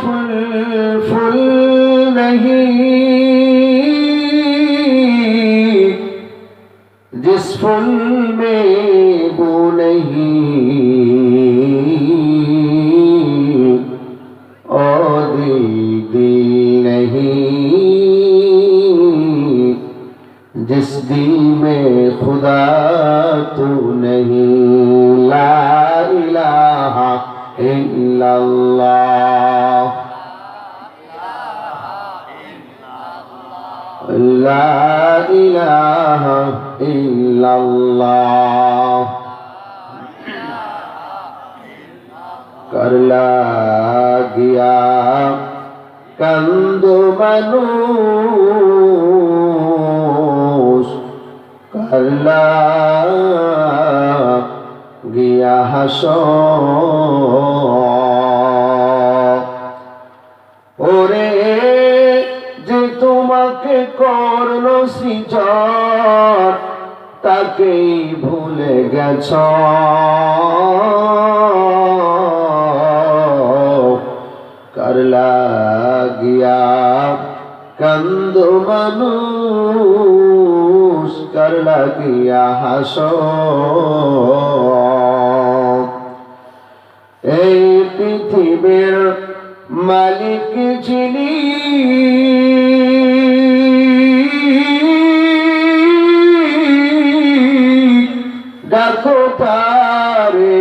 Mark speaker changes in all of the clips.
Speaker 1: فل فل نہیں۔ جس میں وہ نہیں۔ اور نہیں۔ جس دل میں خدا illallah La ilaha illallah Kar lagiya kandu manus Kar lagiya hasor তোমাকে করল সৃজন তাকেই ভুলে গেছ। করলা গিয়া কান্দ মানুষ করলা গিয়া হাস। এই পৃথিবীর মালিক যিনি ডাকো তারে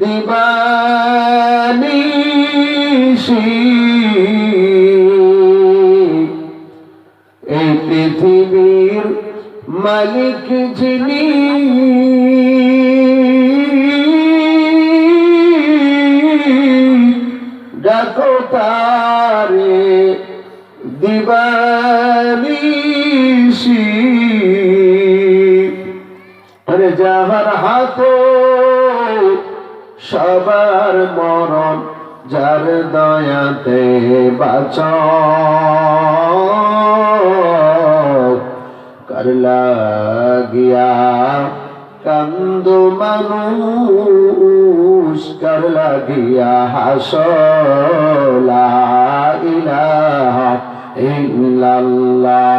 Speaker 1: দিবানিশি এই পৃথিবীর মালিক যিনি ডাকো তারে দিবানিশি আরে যাহার হাতে সবার মরণ, যার দয়াতে বাঁচ। করলা গিয়া কান্দ মানুষ করলা গিয়া হাসলা ইলাহা ইল্লাল্লাহ।